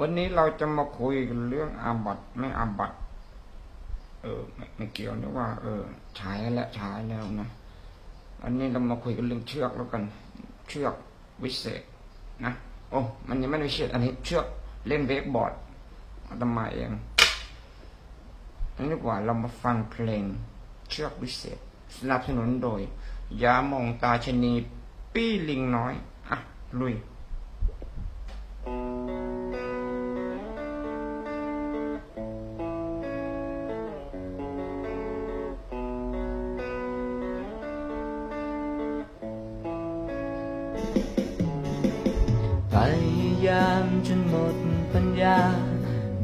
วันนี้เราจะมาคุยกันเรื่องอาบัตไม่อาบัตเออไม่ไม่เกี่ยวนะว่า เออฉายแล้วฉายแล้วนะอันนี้เรามาคุยกันเรื่องเชือกแล้วกัน เชือกวิเศษนะโอ้มันยังไม่วิเศษอันนี้เชือกเล่นเวกบอร์ดอาตมาเองอันนี้ดีกว่าเรามาฟังเพลงเชือกวิเศษ สนับสนุนโดยยามองตาชนี ปี้ลิงน้อย อะ ลุย ยายามจนหมดปัญญา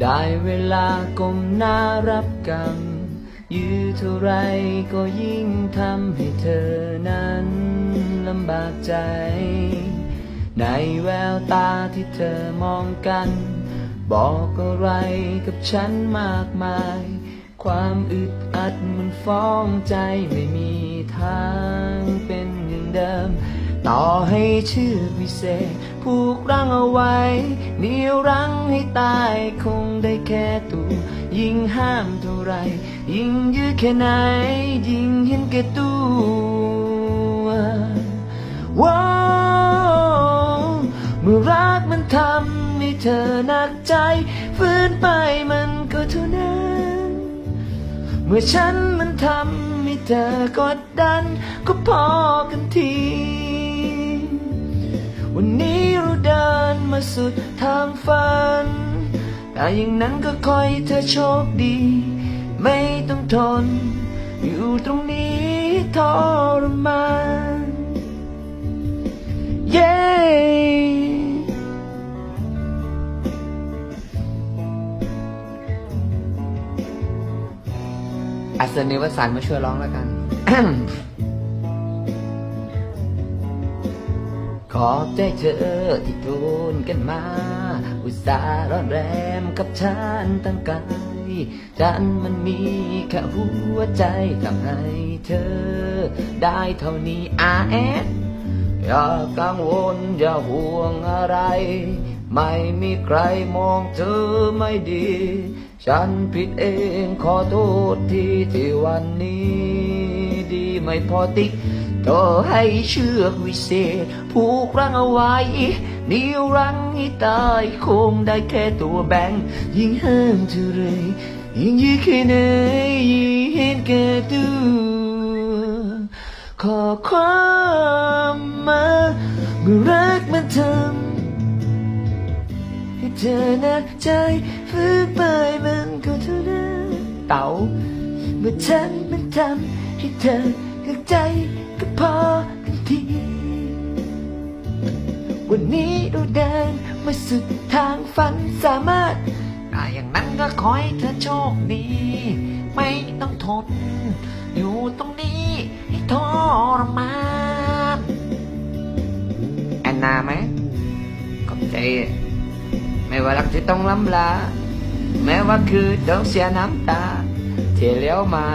ได้เวลาก้มหน้ารับกรรม ยื้อเท่าไรก็ยิ่งทำให้เธอนั้นลำบากใจ ในแววตาที่เธอมองกัน บอกอะไรกับฉันมากมาย ความอึดอัดมันฟ้องใจไม่มีทางเป็นอย่างเดิม ต่อให้ชื่อวิเศษ ผูกรังเอาไว้เหนียวรังให้ตายคงได้แค่ตัวยิ่งห้ามเท่าไร ยิ่งยื้อแค่ไหน ยิ่งเห็นแก่ตัวว้าวเมื่อรักมันทำให้เธอหนักใจฝืนไปมันก็เท่านั้น เมื่อฉันมันทำให้เธอกดดัน ก็พอกันที วันนี้เราเดินมาสุดทางฝัน แต่อย่างนั้นก็คอยเธอโชคดี ไม่ต้องทน อยู่ตรงนี้ทรมานเย้อัศนิวสันมาช่วยร้องแล้วกัน ขอบใจเธอที่ทนกันมา อุตส่าห์ร้อนแรมกับฉันตั้งไกลฉันมันมีแค่หัวใจทำให้เธอ ได้เท่านี้อาแอดอย่ากังวลอย่าห่วงอะไร ไม่มีใครมองเธอไม่ดี ฉันผิดเองขอโทษที่ที่วันนี้ ดีไม่พอติก ต่อให้เชือกวิเศษ ผูกรั้งเอาไว้นิ้วรังให้ตายคงได้แค่ตัวแบงยิ่งห้ามเท่าไรยิ่งยื้อแค่ไหนยิ่งเห็นแก่ตัวขอความมาเมื่อรักมันทำให้เธอหนักใจฝืนไปมันก็เท่านั้นเต่าเมื่อฉันมันทำให้เธอ เข้าใจก็พอกันที วันนี้เราเดินมาสุดทางฝันสามารถได้อย่างนั้นก็ขอให้เธอโชคดี ไม่ต้องทน อยู่ตรงนี้ให้ทรมานแอนนาไหมขอบใจ ไม่ว่ารักจะต้องล้ำลา แม้ว่าคือต้องเสียน้ำตาเที่เลี้ยวมา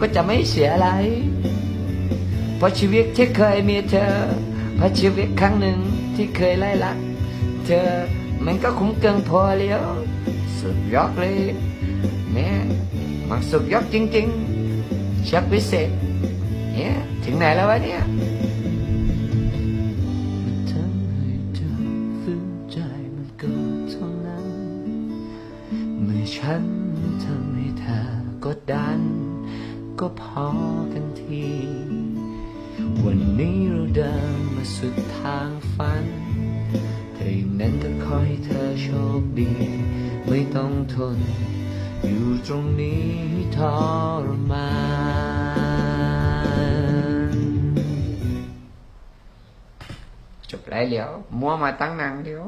ก็จะไม่เสียอะไร เพราะชีวิตที่เคยมีเธอ เพราะชีวิตครั้งหนึ่งที่เคยไล่ลัก เธอมันก็คุ้มเกินพอแล้วสุดยอดเลยแม่มันสุดยอดจริงๆเชักพิเศษเนี่ยถึงไหนแล้ววะเนี่ยทำให้เธอฝืนใจมันก็เท่านั้นเมื่อฉันทำให้เธอกดดัน ก็พอกันที วันนี้เราเดินมาสุดทางฝันถ้าอย่างนั้นก็ขอให้เธอโชคดี ไม่ต้องทน อยู่ตรงนี้ทรมานจบแล้วเดี๋ยวมัวมาตั้งนานเดี๋ยว